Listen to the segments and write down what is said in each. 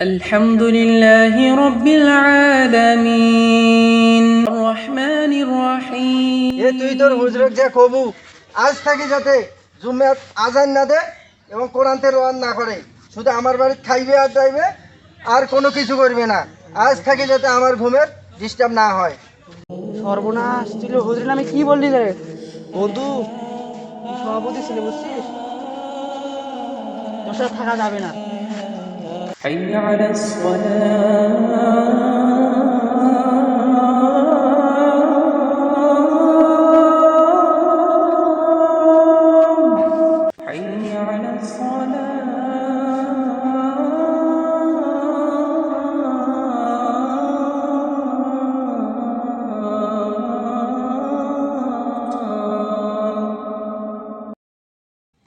الحمد لله رب العالمين الرحمن الرحيم এ তুই তোর হুজরত যে কবু আজ থাকি যাতে জুমে আজান না দে এবং কোরআনতে রোয়ান না করে শুধু আমার বাড়িতে খাইবে আর যাইবে আর কোনো কিছু করবে না আজ থাকি যাতে আমার ঘুমের ডিস্টার্ব না হয় সর্বনাশ ছিল হুজুর নামে কি বললি রে বন্ধু তুই সভাপতি ছিল বুঝছিস তোর সাথে থাকা যাবে না حي على الصلاة.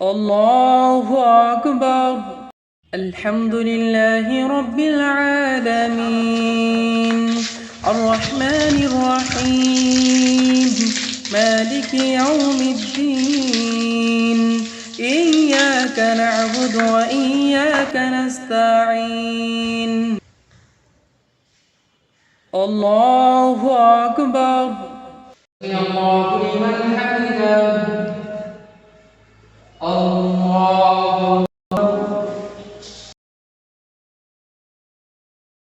الله أكبر. الحمد لله رب العالمين. الرحمن الرحيم. مالك يوم الدين. إياك نعبد وإياك نستعين. الله أكبر. الله لمن حمده.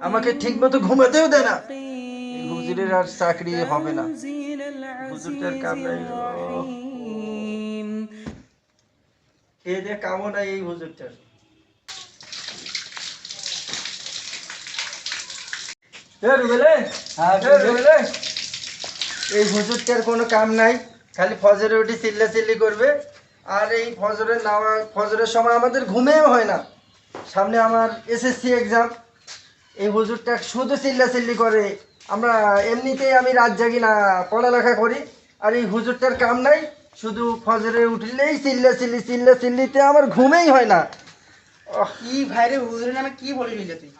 আমাকে ঠিক মতো ঘুমাতেও দেয় না। হুজুরের আর চাকরি হবে না। হুজুরটার কাম নাই। খেয়ে দেয়া কামও নাই এই হুজুরটার। রুবেলে এই হুজুরটার কোনো কাম নাই খালি ফজরে উঠে চিল্লা চিল্লি করবে। আর এই ফজরের নামা ফজরের সময় আমাদের ঘুমেও হয় না। সামনে আমার এসএসসি এক্সাম এই হুজুরটা শুধু চিল্লা চিল্লি করে। আমরা এমনিতেই আমি রাত জাগি না পড়ালেখা করি। আর এই হুজুরটার কাম নাই শুধু ফজরে উঠলেই চিল্লা চিল্লি চিল্লা চিল্লিতে আমার ঘুমেই হয় না। কি ভাই রে হুজুরের নামে কি বলি নিলে তুই?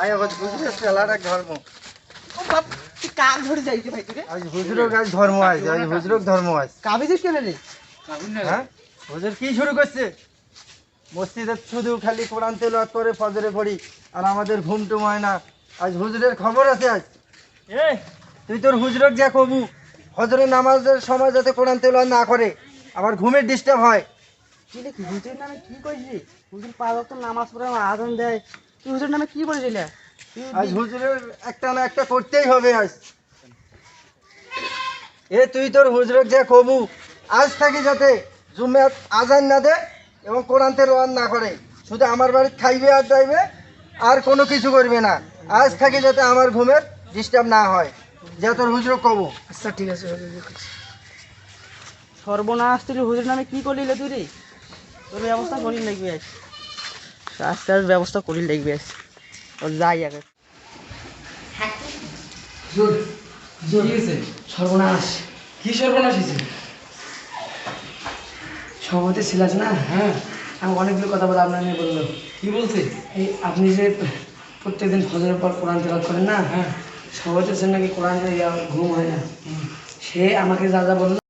আয় আবার হুজুরের এক ধর্ম। কাক ধরে ভাই তুই আজ আজ ধর্ম আছে আজ ধর্ম কাবিজিস কেন রে? হ্যাঁ? হুজুর কি শুরু করছে? মসজিদে শুধু খালি কোরআন তেলাওয়াত করে ফজরে পড়ি আর আমাদের ঘুম টুম হয় না। আজ হুজুরের খবর আছে আজ? এ? তুই তোর হুজুরক যা কবু ফজরের নামাজের সময় যাতে কোরআন তেলাওয়াত না করে আমার ঘুমের ডিস্টার্ব হয়। তুই দেখি হুজুরের নামে কি কইছিস হুজুর পাঁচ ওয়াক্ত নামাজ পড়ে আমার আজান দেয়। তুই হুজুরের নামে কি বলেছিলি? আজ হুজুরের একটা না একটা করতেই হবে আজ। এ তুই তোর হুজুরক যা কবু আজ থাকি যাতে জুমে আজান না দে এবং কোরআনতে রোয়ান না করে। শুধু আমার বাড়িতে খাইবে আর যাইবে আর কোনো কিছু করবে না। আজ থাকি যাতে আমার ঘুমের ডিস্টার্ব না হয়। যা তোর হুজুরক কব আচ্ছা ঠিক আছে সর্বনাশ তুই হুজুরের নামে কি করলি তুই রে? তোর ব্যবস্থা করি লাগবে আজ? আর ব্যবস্থা করি লাগবে আজ? ওর যাই আগে। সর্বনাশ। কি সর্বনাশ হয়েছে সভাপতি ছিল আছে না হ্যাঁ? আমি অনেকগুলো কথা বলে আপনার নিয়ে বলল কী বলছে? এই আপনি যে প্রত্যেকদিন ফজরের পর কোরআন তেলাওয়াত করেন না হ্যাঁ। সভাপতি ছিলেন নাকি কোরআন ঘুম হয় না? সে আমাকে যা যা বলল